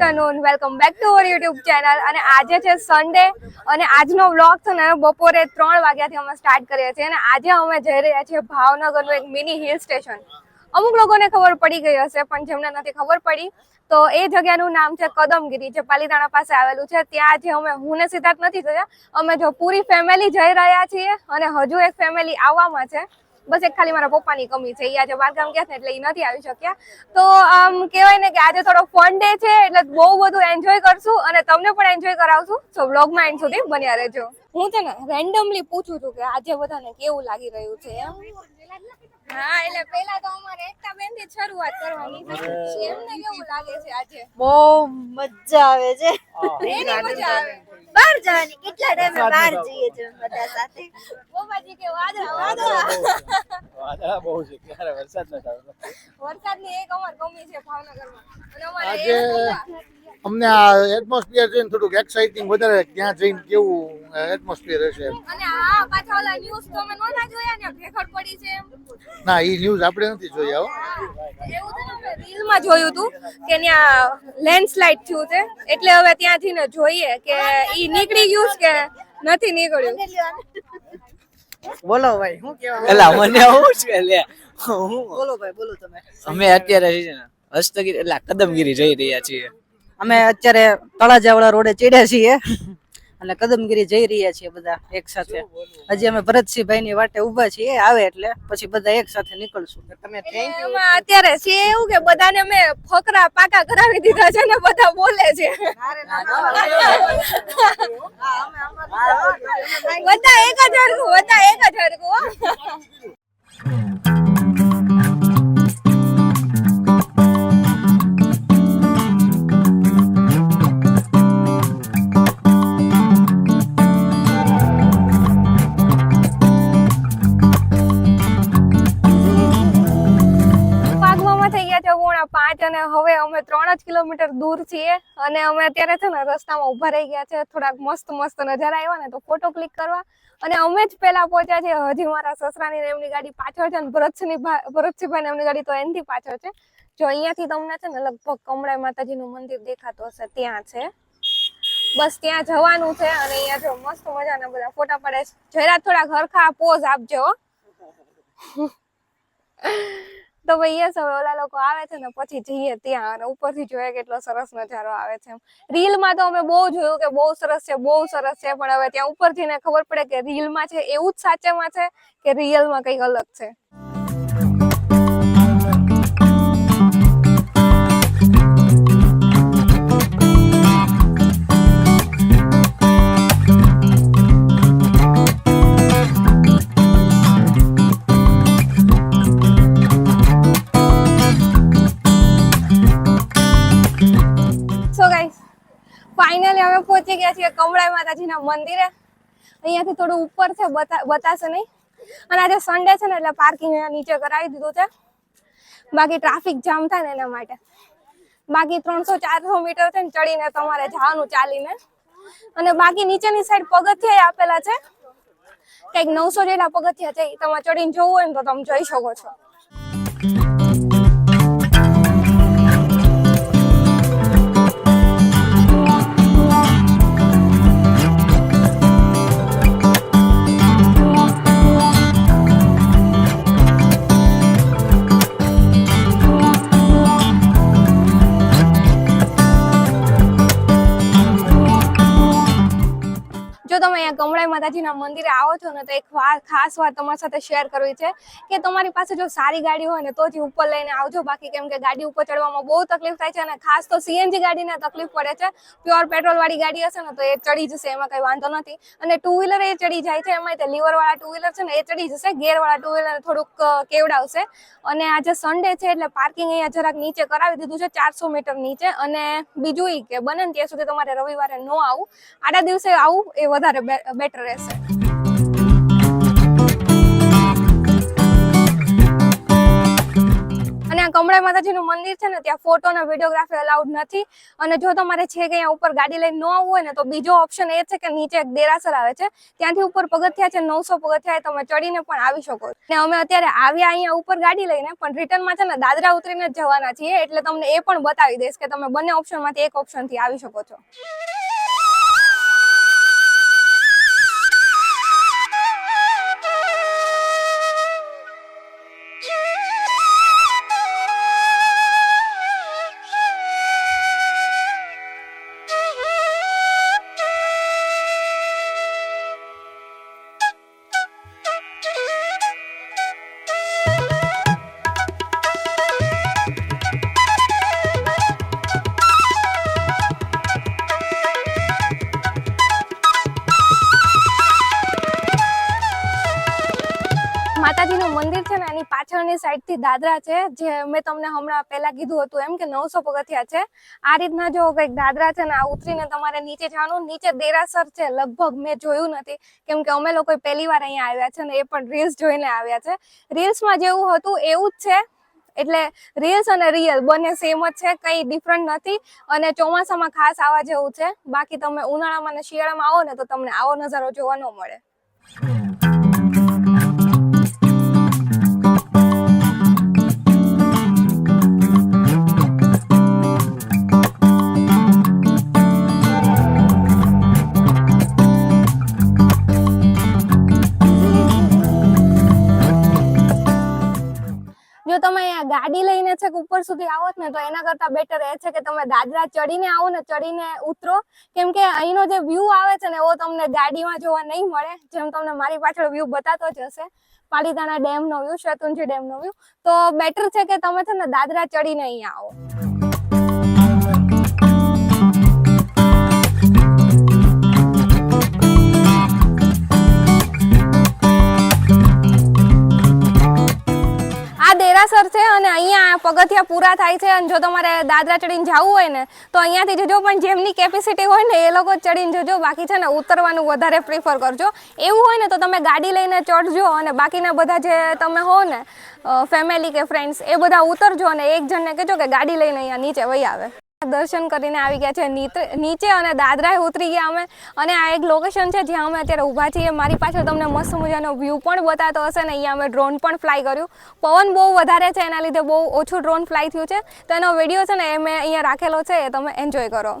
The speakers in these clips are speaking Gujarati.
Afternoon welcome back to our YouTube channel અને આજે છે સન્ડે અને આજનો વ્લોગ છે ને બપોરે ત્રણ વાગ્યાથી અમે સ્ટાર્ટ કરીએ છીએ. અને આજે અમે જઈ રહ્યા છીએ ભાવનગરનું એક મિની હિલ સ્ટેશન અમુક લોકોને ખબર પડી ગઈ હશે, પણ જેમને નથી ખબર પડી, તો એ જગ્યાનું નામ છે કદમગીરી, જે પાલીતાણા પાસે આવેલું છે. ત્યાં જે અમે હું ને સિદ્ધાર્થ નથી ગયા અમે જો પૂરી ફેમિલી જઈ રહ્યા છીએ, અને હજુ એક ફેમિલી આવવામાં છે. બસ એક ખાલી મારા પપ્પાની કમી છે. એ આજે બહારગામ ગયા છે એટલે એ નથી આવી શક્યા. તો આમ કહેવાય ને કે આજે થોડો ફન ડે છે એટલે બહુ બધું એન્જોય કરશું અને તમને પણ એન્જોય કરાવશું. સો બ્લોગમાં એન્ડ સુધી બન્યા રહેજો. હું છે ને રેન્ડમલી પૂછું છું કે આજે બધાને કેવું લાગી રહ્યું છે એમ? હા એટલે પેલા તો અમારે એકતા બેનથી શરૂઆત કરવાની છે એમને કેવું લાગે છે આજે? બહુ મજા આવે છે. મજા આવે. બહાર જવાની કેટલા ટાઈમે બહાર જઈએ છે બધા સાથે. પપ્પાજી કે વાદળા વાદળા વાદળા. બહુ છે. ક્યારે વરસાદ નથી આવતો. વરસાદની એક અમાર કમી છે ભાવનગરમાં. અને અમારે. અમને આ એટમોસ્ફિયર જોઈને થોડુંક એક્સાઇટિંગ વધારે ત્યાં જઈને કેવું એટમોસ્ફિયર હશે એમ. અને આ પાછા ઓલા ન્યૂઝ તો અમે નહોતા જોયા ને ભેખડ પડી છે એમ. ના એ ન્યૂઝ આપણે નથી જોયા હો એવું છે ને અમે રીલમાં જોયું હતું કે ત્યાં લેન્ડસ્લાઇડ થયું છે. એટલે હવે ત્યાંથી ને જોઈએ કે ઈ નીકળી ગયું છે કે નથી નીકળ્યું. બોલો ભાઈ શું કહેવા? એલા મને આવું છે લે. હું બોલો ભાઈ બોલો તમે. અમે અત્યારે છે ને હસ્તગીરી એટલે કદમગીરી જઈ રહ્યા છીએ. અમે અત્યારે તળાજાવાળા રોડે ચડ્યા છીએ. અને કદમગીરી જઈ રહ્યા છીએ બધા એક સાથે. હજી અમે ભરતસિંહભાઈ ની વાટે ઊભા છીએ આવે એટલે પછી બધા એક સાથે નીકળશું. તમે અત્યારે છે એવું કે બધાને અમે ફકરા પાકા કરાવી દીધા છે ને બધા બોલે છે. બધા એક જ હરખું બધા એક જ હરખું કિલોમીટર દૂર છીએ અને અમે અત્યારે છે ને રસ્તામાં ઊભા રહી ગયા છે. થોડાક મસ્ત મસ્ત નજારા આવ્યા ને તો ફોટો ક્લિક કરવા. અને અમે જ પેલા પહોંચ્યા છે હજી મારા સસરાની એમની ગાડી પાછળ છે ને ભરતસિંહની ભરતસિંહભાઈ એમની ગાડી તો એનથી પાછળ છે. જો અહીંયાથી તમને છે ને લગભગ કમળાઈ માતાજીનું મંદિર દેખાતું હશે. ત્યાં છે. બસ ત્યાં જવાનું છે અને અહીંયા જો મસ્ત મજાના બધા ફોટા પડે છે. જરા થોડાક હરખા પોઝ આપજો. તો ભાઈ યસ હવે ઓલા લોકો આવે છે ને, પછી જઈએ ત્યાં અને ઉપરથી જોઈએ કેટલો સરસ નજારો આવે છે રીલમાં તો અમે બહુ જોયું કે બહુ સરસ છે, બહુ સરસ છે, પણ હવે ત્યાં ઉપર ને ખબર પડે કે રીલમાં છે એવું જ સાચેમાં છે કે રિયલમાં કંઈક અલગ છે. અમે છીએ કમળાઈ માતાજીના મંદિરે. અહીંયાથી થોડું ઉપર છે બતાશે નહીં. અને આજે સન્ડે છે ને, એટલે પાર્કિંગ નીચે કરાવી દીધું છે. બાકી ટ્રાફિક જામ થાય ને એના માટે. બાકી ત્રણસો ચારસો મીટર છે ને, ચડીને તમારે જવાનું ચાલીને. અને બાકી નીચેની સાઈડ પગથિયા આપેલા છે. કંઈક નવસો જેટલા પગથિયા છે તમે ચડીને જવું હોય ને તો તમે જઈ શકો છો. કમળાઈ મંદિરે આવો છો ને તો એક વા- ખાસ વાત તમારી સાથે શેર કરવી છે કે તમારી પાસે જો સારી ગાડી હોય ને તો જ ઉપર લઈને આવજો. બાકી કેમ કે ગાડી ઉપર ચડવામાં બહુ તકલીફ થાય છે અને ખાસ તો સીએનજી ગાડીને તકલીફ પડે છે. પ્યોર પેટ્રોલ વાળી ગાડી હશે ને તો એ ચડી જશે, એમાં કઈ વાંધો નથી. અને ટુ વ્હીલર એ ચડી જાય છે એમાં તે લીવર વાળા ટુ વ્હીલર છે ને એ ચડી જશે ગેર વાળા ટુ વ્હીલર થોડુંક કેવડાવશે. અને આજે સન્ડે છે એટલે પાર્કિંગ અહીંયા જરાક નીચે કરાવી દીધું છે, ચારસો મીટર નીચે. અને બીજું એ કે બને ને ત્યાં સુધી તમારે રવિવારે ન આવું. આડા દિવસે આવું એ વધારે બેટર રહેશે. અને અને આ કમળા માતાજીનું મંદિર છે ને, ત્યાં ફોટો અને વિડીયોગ્રાફી અલાઉડ નથી. અને જો તમારે છે કે અહીંયા ઉપર ગાડી લઈને ન આવવું હોય ને, તો બીજો ઓપ્શન એ છે કે નીચે એક દેરાસર આવે છે. ત્યાંથી ઉપર પગથિયા છે, નવસો પગથિયા તમે ચડીને પણ આવી શકો ને અમે અત્યારે આવ્યા અહીંયા ઉપર ગાડી લઈને, પણ રિટર્નમાં છે ને, દાદરા ઉતરીને જ જવાના છીએ. એટલે તમને એ પણ બતાવી દઈશ કે તમે બંને ઓપ્શનમાંથી એક ઓપ્શનથી આવી શકો છો. એની પાછળની સાઈડથી દાદરા છે, જે મેં તમને હમણાં પેલા કીધું હતું એમ કે નવસો પગથિયા છે. આ રીતના જો કંઈક દાદરા છે ને, આ ઉતરીને તમારે નીચે જવાનું. નીચે દેરાસર છે, લગભગ મેં જોયું નથી. કેમ કે અમે લોકો પહેલી વાર અહીંયા આવ્યા છે ને, એ પણ રીલ્સ જોઈને આવ્યા છે. રીલ્સમાં જેવું હતું, એવું જ છે. એટલે રીલ્સ અને રિયલ બંને સેમ જ છે, કંઈ ડિફરન્ટ નથી. અને ચોમાસામાં ખાસ આવા જેવું છે. બાકી તમે ઉનાળામાં અને શિયાળામાં આવો ને, તો તમને આવો નજારો જોવા ન મળે. તમે અહીંયા ગાડી લઈને છે કે ઉપર સુધી આવો ને, તો એના કરતા બેટર એ છે કે તમે દાદરા ચડીને આવો ને, ચડીને ઉતરો. કેમ કે અહીંનો જે વ્યૂ આવે છે ને, એવો તમને ગાડીમાં જોવા નહીં મળે. જેમ તમને મારી પાછળ વ્યૂ બતાતો જ હશે. પાલીતાણા ડેમનો વ્યૂ શેતુંજી ડેમનો વ્યૂ તો બેટર છે કે તમે છે ને દાદરા ચડીને અહીંયા આવો. છે અને અહીંયા પગથિયા પૂરા થાય છે અને જો તમારે દાદરા ચડીને જવું હોય ને, તો અહીંયાથી જજો, પણ જેમની કેપેસિટી હોય ને, એ લોકો ચડીને જજો. બાકી છે ને, ઉતરવાનું વધારે પ્રિફર કરજો. એવું હોય ને, તો તમે ગાડી લઈને ચડજો અને બાકીના બધા જે તમે હો ને ફેમિલી કે ફ્રેન્ડ્સ એ બધા ઉતરજો અને એક જણને કહેજો કે ગાડી લઈને અહીંયા નીચે વહી આવે. દર્શન કરીને આવી ગયા છે. નીચે અને દાદરાએ ઉતરી ગયા અમે. અને આ એક લોકેશન છે જ્યાં અમે અત્યારે ઊભા છીએ. મારી પાછળ તમને મસ્ત મજાનો વ્યૂ પણ બતાવતો હશે ને અહીંયા અમે ડ્રોન પણ ફ્લાય કર્યું. પવન બહુ વધારે છે એના લીધે બહુ ઓછું ડ્રોન ફ્લાય થયું છે. તો એનો વીડિયો છે ને એ મેં અહીંયા રાખેલો છે. એ તમે એન્જોય કરો.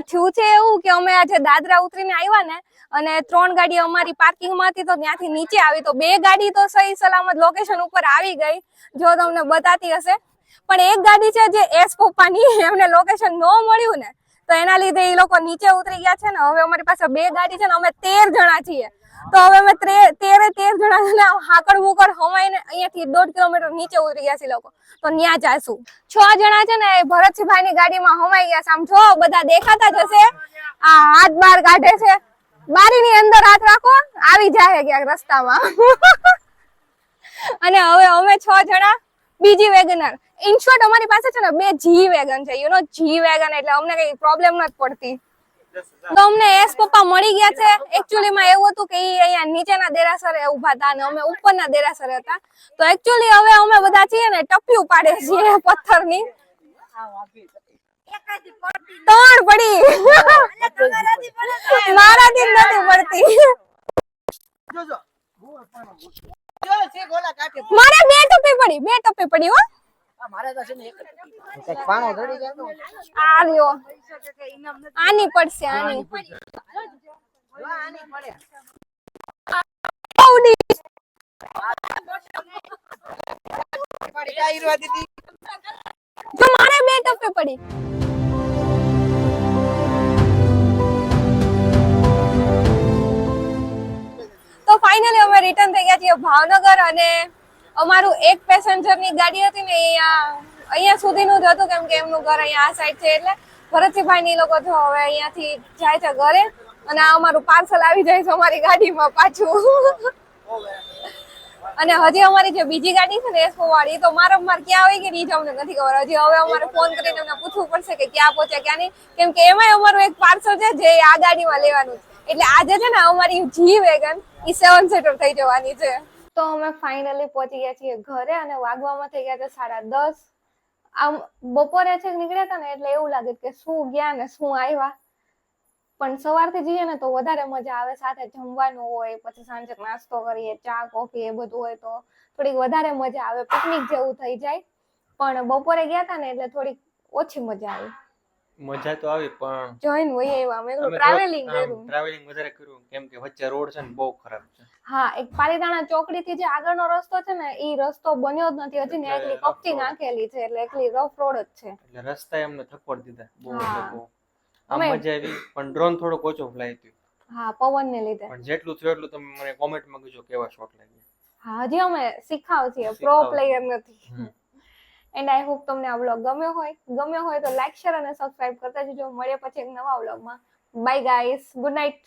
એમાં થયું છે એવું કે અમે આજે દાદરા ઉતરીને આવ્યા ને અને ત્રણ ગાડી અમારી પાર્કિંગમાં હતી તો ત્યાંથી નીચે આવી તો બે ગાડી તો સહી સલામત લોકેશન ઉપર આવી ગઈ, જો તમને બતાતી હશે. પણ એક ગાડી છે જે એસ પપ્પાની, એમને લોકેશન ન મળ્યું ને, તો એના લીધે એ લોકો નીચે ઉતરી ગયા છે ને, હવે અમારી પાસે બે ગાડી છે ને, અમે તેર જણા છીએ. તો હવે અમે તેરે, તેર જણા હાકડ બુકડ હમાઈને અહીંયાથી દોઢ કિલોમીટર નીચે ઉતરી ગયા છે લોકો. તો ત્યાં જાશું. છ જણા છે ને ભરતસિંહભાઈ ની ગાડીમાં હમાઈ ગયા છે. આમ જો, બધા દેખાતા જશે આ હાથ બહાર કાઢે છે. બારી ની અંદર હાથ રાખો, આવી જાય ક્યાંક રસ્તામાં. અને હવે અમે છ જણા, બીજી વેગનર. ઇન શોર્ટ અમારી પાસે છે ને બે જી વેગન છે. યુ નો જી વેગન એટલે અમને કઈ પ્રોબ્લેમ નથી પડતી. તો અમને એસ પપ્પા મળી ગયા છે. એકચ્યુઅલી માં એવું હતું કે એ અહીંયા નીચેના દેરાસરે ઊભા હતા અને અમે ઉપરના દેરાસરે હતા. તો એકચ્યુઅલી હવે અમે બધા છીએ ને ટપ્યું પાડે છીએ પથ્થરની. ત્રણ પડી. મારાથી નથી પડતી. મારે બે ટપી પડી, બે ટપી પડી હો. આની પડશે આની. આની પડે. પડી તો. ફાઇનલી અમે રિટર્ન થઈ ગયા છીએ ભાવનગર અને અમારું એક પેસેન્જરની ગાડી હતી ને અહીંયા અહીંયા સુધીનું જ હતું, કેમ કે એમનું ઘર અહીંયા આ સાઈડ છે એટલે ભરતસિંહભાઈ ની લોકો જો હવે અહીંયાથી જાય છે ઘરે અને આ અમારું પાર્સલ આવી જાય છે અમારી ગાડીમાં પાછું. અને હજી અમારી જે બીજી ગાડી છે ને એસપો વાળી તો મારા માર ક્યાં આવી ગઈ જ અમને નથી ખબર. હજી હવે અમારે ફોન કરીને એમને પૂછવું પડશે કે ક્યાં પહોંચ્યા, ક્યાં નહીં. કેમ કે એમાંય અમારું એક પાર્સલ છે જે આ ગાડીમાં લેવાનું છે. એટલે આજે છે ને અમારી જી વેગન એ સેવન સીટર થઈ જવાની છે. તો અમે ફાઇનલી પહોંચી ગયા છીએ ઘરે અને વાગવામાં થઈ ગયા છે સાડા દસ. આમ બપોરે છે નીકળ્યા હતા ને એટલે એવું લાગે કે શું ગયા ને શું આવ્યા. પણ સવારથી જઈએ ને તો વધારે મજા આવે, સાથે જમવાનું હોય, પછી સાંજે નાસ્તો કરીએ, ચા, કોફી એ બધું હોય તો થોડીક વધારે મજા આવે પિકનિક જેવું થઈ જાય. પણ બપોરે ગયા હતા ને એટલે થોડીક ઓછી મજા આવી. મજા તો આવી પણ જોઈન હોય એવા અમે ટ્રાવેલિંગ કર્યું. ટ્રાવેલિંગ વધારે કર્યું કેમ કે વચ્ચે રોડ છે ને બહુ ખરાબ છે. હા એક પાલીતાણા ચોકડી થી જે આગળનો રસ્તો છે ને એ રસ્તો બન્યો જ નથી. હજી ને એટલી એકલી કપચી નાખેલી છે એટલે એકલી રફ રોડ જ છે. એટલે રસ્તા એમને થપ્પડ દીધા બહુ બહુ આમ મજા આવી પણ ડ્રોન થોડો ઓછો ફ્લાય થયું. હા પવન ને લીધે. પણ જેટલું થયું એટલું તમે મને કોમેન્ટમાં કહેજો કેવા શોટ લાગ્યા. હા હજી અમે શીખાવ છીએ પ્રો પ્લેયર નથી. એન્ડ આઈ હોપ તમને આ વ્લોગ ગમ્યો હોય. ગમ્યો હોય તો લાઈક શેર અને સબસ્ક્રાઇબ કરતા જજો. મળીએ પછી એક નવા વ્લોગમાં બાય ગાઈસ ગુડ નાઇટ